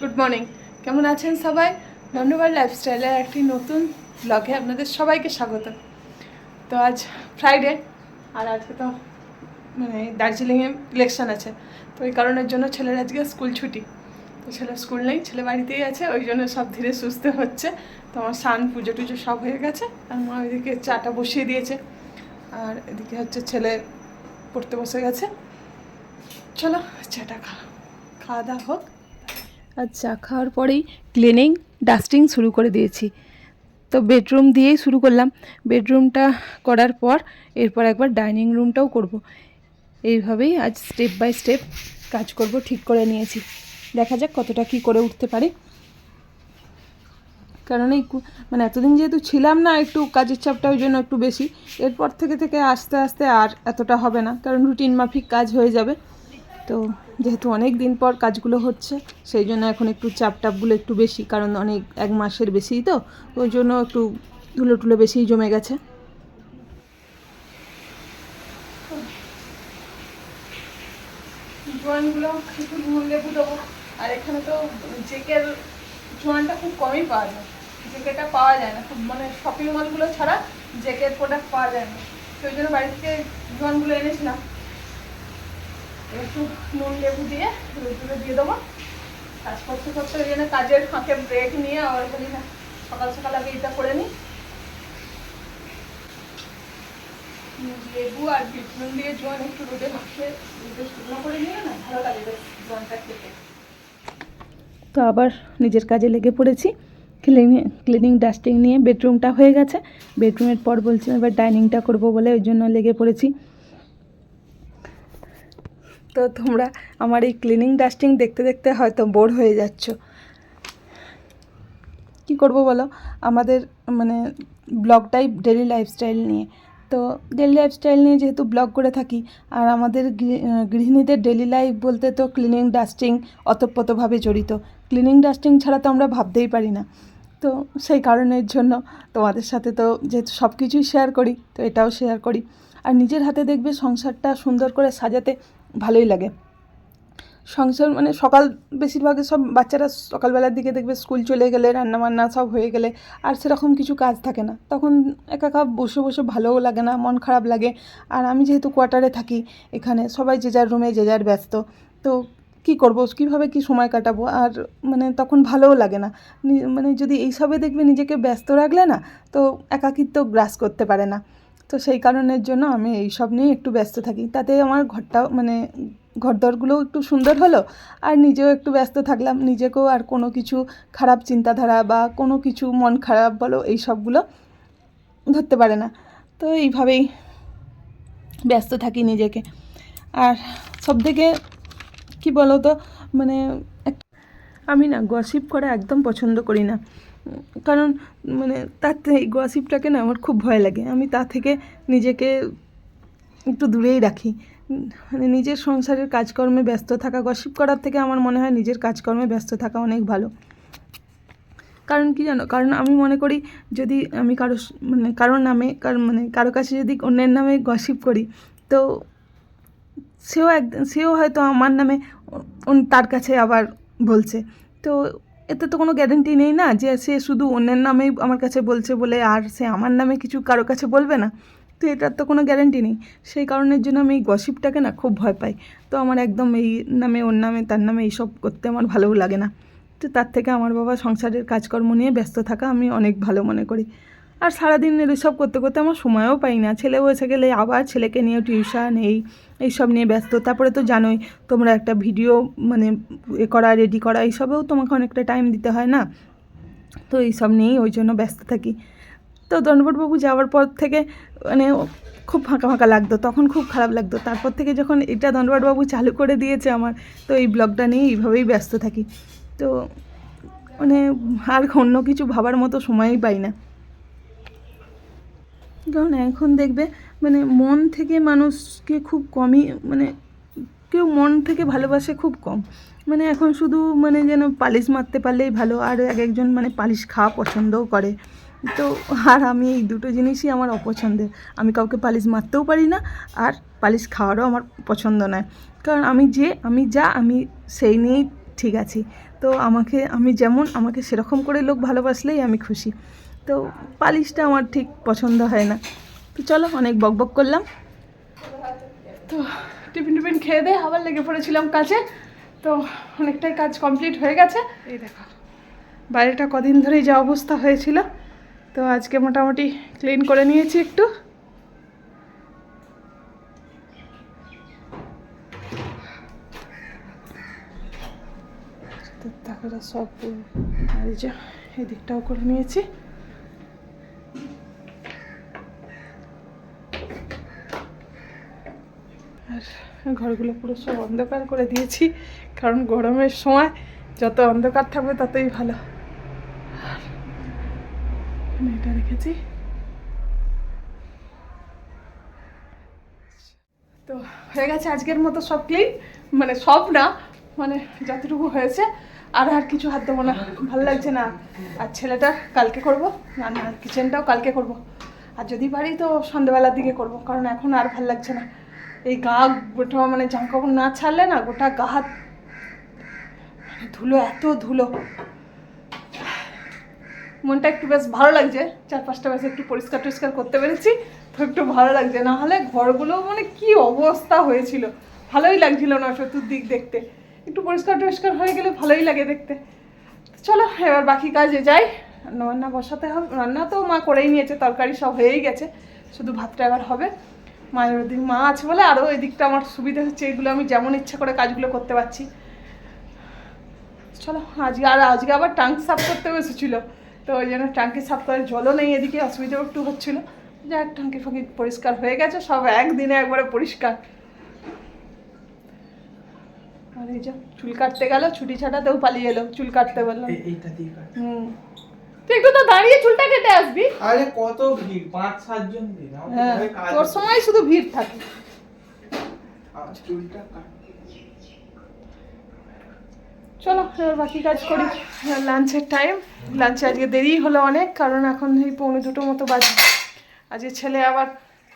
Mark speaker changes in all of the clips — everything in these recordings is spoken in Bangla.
Speaker 1: গুড মর্নিং কেমন আছেন সবাই? ধন্যবাদ লাইফস্টাইলের একটি নতুন ব্লগে আপনাদের সবাইকে স্বাগত। তো আজ ফ্রাইডে আর আজকে তো মানে দার্জিলিংয়ে ইলেকশন আছে। তো এই কারণের জন্য ছেলের আজকে স্কুল ছুটি। তো ছেলের স্কুল নেই, ছেলে বাড়িতেই আছে, ওই জন্য সব ধীরে সুস্থে হচ্ছে। তো আমার স্নান, পুজো টুজো সব হয়ে গেছে, আর মা ওইদিকে চাটা বসিয়ে দিয়েছে। আর এদিকে হচ্ছে ছেলে পড়তে বসে গেছে। চলো চাটা খা খাওয়া দাওয়া হোক। আর চা খাওয়ার পরেই ক্লিনিং ডাস্টিং শুরু করে দিয়েছি। তো বেডরুম দিয়েই শুরু করলাম। বেডরুমটা করার পর এরপর একবার ডাইনিং রুমটাও করব। এইভাবেই আজ স্টেপ বাই স্টেপ কাজ করব, ঠিক করে নিয়েছি। দেখা যাক কতটা কি করে উঠতে পারি। কারণ এই মানে এতদিন যেহেতু ছিলাম না, একটু কাজের চাপটা ওই জন্য একটু বেশি। এরপর থেকে থেকে আস্তে আস্তে আর এতটা হবে না, কারণ রুটিন মাফিক কাজ হয়ে যাবে। তো যেহেতু অনেক দিন পর কাজগুলো হচ্ছে, সেই জন্য এখন একটু চাপ টাপগুলো একটু বেশি, কারণ অনেক, এক মাসের বেশিই তো ওই জন্য একটু ধুলো টুলো বেশিই জমে গেছে। জোয়ানগুলো একটু দেবো। আর এখানে তো জেকের জোয়ানটা খুব কমই পাওয়া যায়। জেকেটা পাওয়া যায় না, খুব মানে শপিং মলগুলো ছাড়া জেকের প্রোডাক্ট পাওয়া যায় না। সেই জন্য বাড়ি থেকে জোয়ানগুলো এনেছিলাম। একটু নুন, লেবু দিয়ে রোদুরে দিয়ে দেবো। কাজ করতে করতে ওই জন্য কাজের ফাঁকে ব্রেক নিয়ে আবার বলি না সকাল সকাল আগে এটা করে নিই। লেবু আর বিট দিয়ে জোয়ান একটু রোদে মাখিয়ে রোদে শুকনো করে নিয়ে না ভালো লাগে বেশ খেতে। তো আবার নিজের কাজে লেগে পড়েছি। ক্লিনিং ক্লিনিং ডাস্টিং নিয়ে বেডরুমটা হয়ে গেছে। বেডরুমের পর বলছিলাম এবার ডাইনিংটা করব বলে ওই জন্য লেগে পড়েছি। তো তোমরা আমার এই ক্লিনিং ডাস্টিং দেখতে দেখতে হয়তো বোর হয়ে যাচ্ছ। কি করব বলো? আমাদের মানে ব্লগটাই ডেলি লাইফস্টাইল নিয়ে। তো ডেলি লাইফস্টাইল নিয়ে যেহেতু ব্লগ করে থাকি, আর আমাদের গৃহিণীদের ডেলি লাইফ বলতে তো ক্লিনিং ডাস্টিং অতপ্রতভাবে জড়িত। ক্লিনিং ডাস্টিং ছাড়া তো আমরা ভাবতেই পারি না। তো সেই কারণের জন্য তোমাদের সাথে তো যেহেতু সব কিছুই শেয়ার করি, তো এটাও শেয়ার করি। আর নিজের হাতে দেখবে সংসারটা সুন্দর করে সাজাতে ভালোই লাগে। সংসার মানে সকাল বেশিরভাগই সব বাচ্চারা সকালবেলার দিকে দেখবে স্কুল চলে গেলে, রান্নাবান্না সব হয়ে গেলে, আর সেরকম কিছু কাজ থাকে না। তখন একা একা বসে বসে ভালোও লাগে না, মন খারাপ লাগে। আর আমি যেহেতু কোয়ার্টারে থাকি এখানে, সবাই যে যার রুমে যে যার ব্যস্ত। তো কি করব, কীভাবে কি সময় কাটাবো? আর মানে তখন ভালোও লাগে না মানে যদি এইসবে দেখবে নিজেকে ব্যস্ত রাখলে না, তো একাকিত্ব গ্রাস করতে পারে না। তো সেই কারণের জন্য আমি এই সব নিয়ে একটু ব্যস্ত থাকি। তাতে আমার ঘরটাও মানে ঘরদরগুলোও একটু সুন্দর হলো আর নিজেও একটু ব্যস্ত থাকলাম। নিজেকেও আর কোনো কিছু খারাপ চিন্তাধারা বা কোনো কিছু মন খারাপ বলো এই সবগুলো ধরতে পারে না। তো এইভাবেই ব্যস্ত থাকি নিজেকে। আর সব থেকে কী বলো তো মানে আমি না গসিপ করা একদম পছন্দ করি না। কারণ মানে তাতে এই গসিপটাকে না আমার খুব ভয় লাগে। আমি তা থেকে নিজেকে একটু দূরেই রাখি। মানে নিজের সংসারের কাজকর্মে ব্যস্ত থাকা গসিপ করার থেকে আমার মনে হয় নিজের কাজকর্মে ব্যস্ত থাকা অনেক ভালো। কারণ কি জানো? কারণ আমি মনে করি যদি আমি কারও মানে কারোর নামে, কারও মানে কারও কাছে যদি অন্যের নামে গসিপ করি, তো সেও এক, সেও হয়তো আমার নামে তার কাছে আবার বলছে। তো এতে তো কোনো গ্যারেন্টি নেই না যে সে শুধু অন্যের নামেই আমার কাছে বলছে বলে আর সে আমার নামে কিছু কারও কাছে বলবে না। তো এটার তো কোনো গ্যারেন্টি নেই। সেই কারণের জন্য আমি এই গসিপটাকে না খুব ভয় পাই। তো আমার একদম এই নামে, ওর নামে, তার নামে এইসব করতে আমার ভালোও লাগে না। তো তার থেকে আমার বাবা সংসারের কাজকর্ম নিয়ে ব্যস্ত থাকা আমি অনেক ভালো মনে করি। আর সারাদিন এসব করতে করতে আমার সময়ও পাই না। ছেলে এসে গেলে আবার ছেলেকে নিয়ে টিউশন এই, এইসব নিয়ে ব্যস্ত। তারপরে তো জানোই, তোমরা একটা ভিডিও মানে এ করা রেডি করা, এইসবেও তোমাকে অনেকটা টাইম দিতে হয় না? তো এইসব নিয়েই ওই জন্য ব্যস্ত থাকি। তো দণ্ডবটবাবু যাওয়ার পর থেকে মানে খুব ফাঁকা ফাঁকা লাগতো, তখন খুব খারাপ লাগতো। তারপর থেকে যখন এটা দণ্ডবটবাবু চালু করে দিয়েছে আমার, তো এই ব্লগটা নিয়ে এইভাবেই ব্যস্ত থাকি। তো মানে আর অন্য কিছু ভাবার মতো সময়ই পাই না। কারণ এখন দেখবে মানে মন থেকে মানুষকে খুব কমই মানে কেউ মন থেকে ভালোবাসে খুব কম। মানে এখন শুধু মানে যেন পালিশ মারতে পারলেই ভালো, আর এক একজন মানে পালিশ খাওয়া পছন্দও করে। তো আর আমি এই দুটো জিনিসই আমার অপছন্দের। আমি কাউকে পালিশ মারতেও পারি না, আর পালিশ খাওয়ারও আমার পছন্দ নয়। কারণ আমি যে, আমি যা, আমি সেই নিয়েই ঠিক আছি। তো আমাকে, আমি যেমন, আমাকে সেরকম করে লোক ভালোবাসলেই আমি খুশি। তো পালিশটা আমার ঠিক পছন্দ হয় না। তো চলো অনেক বক বক করলাম। তো টিফিন টিফিন খেয়ে দিয়ে আবার লেগে পড়েছিলাম কাজে। তো অনেকটাই কাজ কমপ্লিট হয়ে গেছে। এই দেখো। বাইরেটা কদিন ধরেই যা অবস্থা হয়েছিল। তো আজকে মোটামুটি ক্লিন করে নিয়েছি একটু। তারপরে সব এই যে এদিকটাও করে নিয়েছি। আর ঘরগুলো পুরো সব অন্ধকার করে দিয়েছি। কারণ গরমের সময় যত অন্ধকার থাকবে ততই ভালো। এটা রেখেছি। তো হয়ে গেছে আজকের মতো সব ক্লিন। মানে সব না মানে যতটুকু হয়েছে। আর আর কিছু হাত দেবো না, ভালো লাগছে না। আর ছেলেটা কালকে করব, রান্নার কিচেনটাও কালকে করব। আর যদি পারি তো সন্ধ্যেবেলার দিকে করব, কারণ এখন আর ভালো লাগছে না। এই গা গোটা মানে জামা না ছাড়লে না গোটা গা হাত মানে ধুলো, এত ধুলো। মনটা একটু বেশ ভালো লাগছে। চার পাঁচটা বেশ একটু পরিষ্কার টরিষ্কার করতে পেরেছি। তো একটু ভালো লাগছে। না হলে ঘরগুলো মানে কি অবস্থা হয়েছিল। ভালোই লাগছিল না চতুর্দিক দেখতে। একটু পরিষ্কার টরিষ্কার হয়ে গেলে ভালোই লাগে দেখতে। চলো, এবার বাকি কাজে যাই। রান্না বসাতে হবে। রান্না তো মা করেই নিয়েছে, তরকারি সব হয়েই গেছে। শুধু ভাতটা এবার হবে। মায়ের ওদিক মা আছে বলে আরও এই দিকটা আমার সুবিধা হচ্ছে এগুলো আমি যেমন ইচ্ছা করে কাজগুলো করতে পারছি। চলো আজকে আর আজকে আবার টাঙ্ক সাফ করতে বসেছিল তো ওই জন্য ট্যাঙ্কি সাফ করে জলও নেই এদিকে অসুবিধাও একটু হচ্ছিল। যাক টাঙ্কি ফাঁকি পরিষ্কার হয়ে গেছে সব একদিনে একবারে পরিষ্কার। আর এই যে চুল কাটতে গেল ছুটি ছাটাতেও পালিয়ে এলো চুল কাটতে বললাম।
Speaker 2: কাট।
Speaker 1: হুম। তুই একটু তো দাঁড়িয়ে চুলটা কেটে আসবি।
Speaker 2: আরে কত ভিড় পাঁচ
Speaker 1: হ্যাঁ তোর সময় শুধু ভিড় থাকে।
Speaker 2: চুলটা
Speaker 1: চলো এবার বাকি কাজ করি। লাঞ্চের টাইম লাঞ্চে আজকে দেরি হলো অনেক কারণ এখন এই পৌনে দুটো মতো বাজে। আজকে ছেলে আবার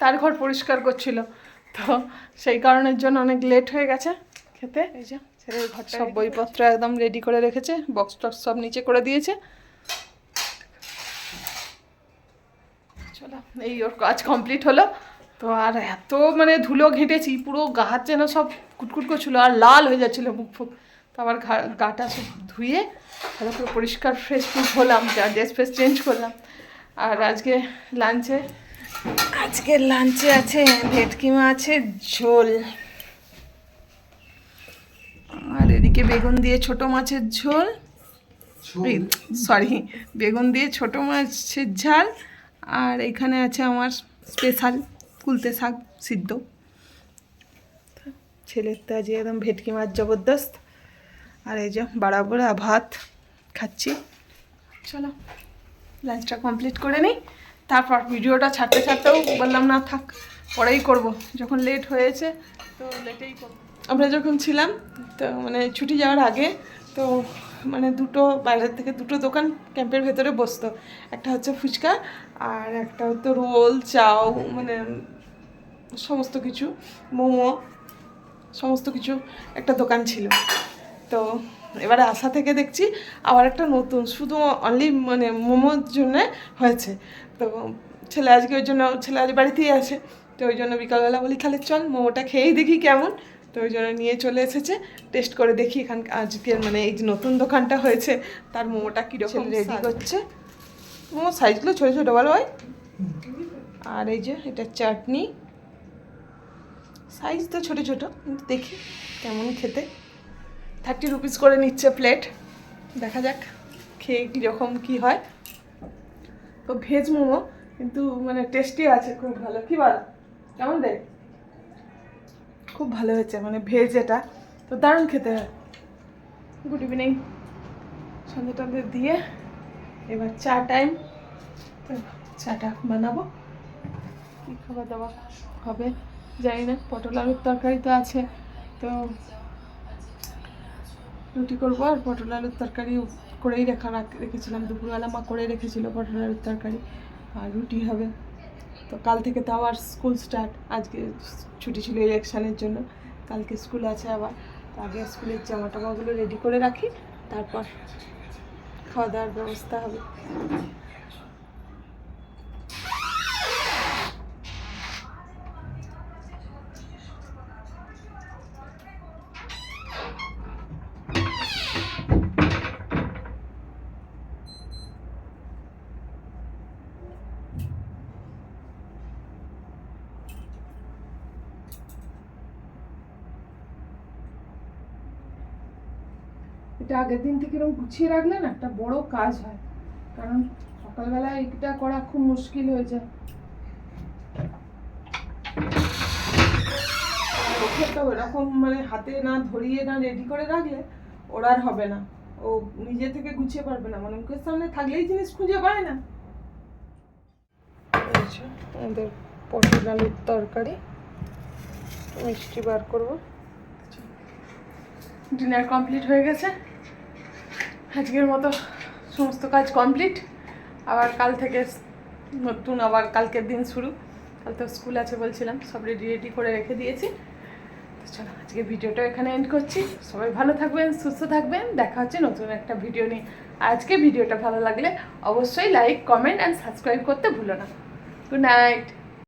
Speaker 1: তার ঘর পরিষ্কার করছিল। তো সেই কারণের জন্য অনেক লেট হয়ে গেছে খেতে। এই যে ছেলের ঘর সব বইপত্র একদম রেডি করে রেখেছে বক্স টক্স সব নিচে করে দিয়েছে। চলো এই ওর কাজ কমপ্লিট হলো। তো আর এত মানে ধুলো ঘেঁটেছি পুরো গা হাত যেন সব কুটকুট করছিল আর লাল হয়ে যাচ্ছিল মুখ ফুক। তো আবার গাটা সব ধুয়ে ভালো করে পরিষ্কার ফ্রেশ ফ্রেশ হলাম ড্রেস ফ্রেস চেঞ্জ করলাম। আর আজকে লাঞ্চে আজকে লাঞ্চে আছে ভেটকি মাছের ঝোল। আর এদিকে বেগুন দিয়ে ছোট মাছের ঝোল। সরি বেগুন দিয়ে ছোট মাছের ঝাল। আর এখানে আছে আমার স্পেশাল কুলতে শাক সিদ্ধ। ছেলের তো আজকে একদম ভেটকি মাছ জবরদস্ত। আর এই যে বাড়া বড়া ভাত খাচ্ছি। চলো লাঞ্চটা কমপ্লিট করে নিই। তারপর ভিডিওটা ছাড়তে ছাড়তেও বললাম, না, থাক, পরেই করব। যখন লেট হয়েছে, তো লেটেই করব। আমরা যখন ছিলাম, তো মানে ছুটি যাওয়ার আগে, তো মানে দুটো বাইরের থেকে দুটো দোকান ক্যাম্পের ভেতরে বসতো। একটা হচ্ছে ফুচকা আর একটা হতো রোল, চাও মানে সমস্ত কিছু, মোমো, সমস্ত কিছু একটা দোকান ছিল। তো এবারে আসা থেকে দেখছি আবার একটা নতুন, শুধু অনলি মানে মোমোর জন্য হয়েছে। তো ছেলে আজকে ওই জন্য, ছেলে আজ বাড়িতেই আছে, তো ওই জন্য বিকালবেলা বলি, তাহলে চল মোমোটা খেয়েই দেখি কেমন। তো ওই জন্য নিয়ে চলে এসেছে। টেস্ট করে দেখি এখান আজকের মানে এই যে নতুন দোকানটা হয়েছে তার মোমোটা কীরকম রেডি করছে। মোমো সাইজগুলো ছোটো ছোটো বলো হয় আর এই যে এটা চাটনি। সাইজ তো ছোটো ছোটো কিন্তু দেখি কেমন খেতে। থার্টি রুপিস করে নিচ্ছে প্লেট দেখা যাক খেয়ে কীরকম কী হয়। তো ভেজ মোমো কিন্তু মানে টেস্টি আছে খুব ভালো। কি বল? কেমন দেখ খুব ভালো হয়েছে মানে ভেজ এটা। তো দারুণ খেতে হয়। গুড ইভিনিং সন্ধ্যে টন্ধে দিয়ে এবার চা টাইম তো চাটা বানাবো। কী খাবার দাবার হবে জানি না পটল আলুর তরকারি তো আছে। তো রুটি করব আর পটল আলুর তরকারি করেই রাখা রাখ- রেখেছিলাম। দুপুরবেলা মা করে রেখেছিল পটল আলুর তরকারি। আর রুটি হবে। তো কাল থেকে তো আবার স্কুল স্টার্ট আজকে ছুটি ছিল ইলেকশানের জন্য। কালকে স্কুল আছে আবার। আগে স্কুলের জামা টামাগুলো রেডি করে রাখি। তারপর খাওয়া দাওয়ার ব্যবস্থা হবে। এটা আগের দিন থেকে এরকম গুছিয়ে রাখলে না একটা বড় কাজ হয়। কারণ সকালবেলা এটা করা খুব মুশকিল হয়ে যায়। তো এরকম মানে হাতে না ধরিয়ে না রেডি করে রাখলে ওর আর হবে না। ও নিজে থেকে গুছিয়ে পারবে না। মানে মুখের সামনে থাকলেই জিনিস খুঁজে পায় না। যে আমাদের পটল আলুর তরকারি। মিষ্টি বার করব। ডিনার কমপ্লিট হয়ে গেছে? আজকের মতো সমস্ত কাজ কমপ্লিট। আবার কাল থেকে নতুন, আবার কালকের দিন শুরু। কাল তো স্কুল আছে বলছিলাম, সব রেডি রেডি করে রেখে দিয়েছি। তো চলো আজকে ভিডিওটা এখানে এন্ড করছি। সবাই ভালো থাকবেন, সুস্থ থাকবেন। দেখা হচ্ছে নতুন একটা ভিডিও নিয়ে। আজকে ভিডিওটা ভালো লাগলে অবশ্যই লাইক কমেন্ট অ্যান্ড সাবস্ক্রাইব করতে ভুলো না। Good night